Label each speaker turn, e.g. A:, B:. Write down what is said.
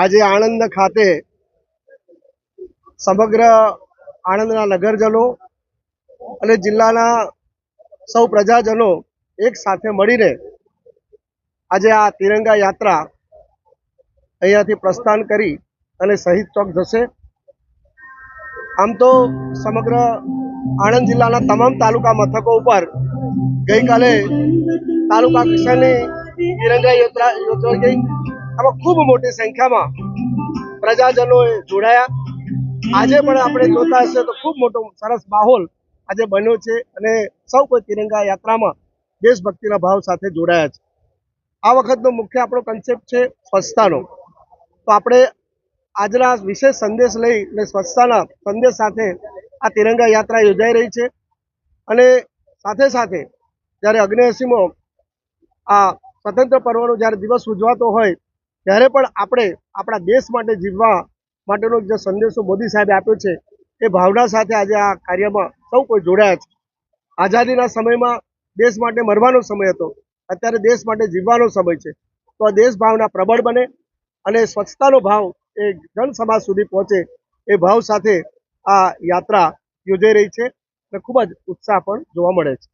A: આજે આણંદ ખાતે સમગ્ર આણંદના નગરજનો અને જિલ્લાના સૌ પ્રજાજનો એક સાથે મળીને આજે આ તિરંગા યાત્રા અહીંયાથી પ્રસ્થાન કરી અને શહીદ ચોક જશે. આમ તો સમગ્ર આણંદ જિલ્લાના તમામ તાલુકા મથકો ઉપર ગઈકાલે તાલુકા કક્ષાની તિરંગા યાત્રા યોજાઈ ગઈ. આમાં ખૂબ મોટી સંખ્યામાં પ્રજાજનોએ જોડાયા. આજે પણ આપણે જોતા હશે તો ખૂબ મોટો સરસ માહોલ આજે બન્યો છે અને સૌ કોઈ તિરંગા યાત્રામાં દેશભક્તિના ભાવ સાથે જોડાયા છે. આ વખતનો મુખ્ય આપણો કન્સેપ્ટ છે સ્વચ્છતાનો. તો આપણે આજના વિશેષ સંદેશ લઈ અને સ્વચ્છતાના સંદેશ સાથે આ તિરંગા યાત્રા યોજાઈ રહી છે. અને સાથે સાથે જ્યારે અગ્નેસીમો આ સ્વતંત્ર પર્વનો જ્યારે દિવસ ઉજવાતો હોય ત્યારે પણ આપણે આપણા દેશ માટે જીવવા માટેનો જે સંદેશો મોદી સાહેબે આપ્યો છે, એ ભાવના સાથે આજે આ કાર્યમાં સૌ કોઈ જોડાયા છે. આઝાદીના સમયમાં દેશ માટે મરવાનો સમય હતો, અત્યારે દેશ માટે જીવવાનો સમય છે. તો આ દેશ ભાવના પ્રબળ બને અને સ્વચ્છતાનો ભાવ એ જન સમાજ સુધી પહોંચે એ ભાવ સાથે આ યાત્રા યોજાઈ રહી છે અને ખૂબ જ ઉત્સાહ પણ જોવા મળે છે.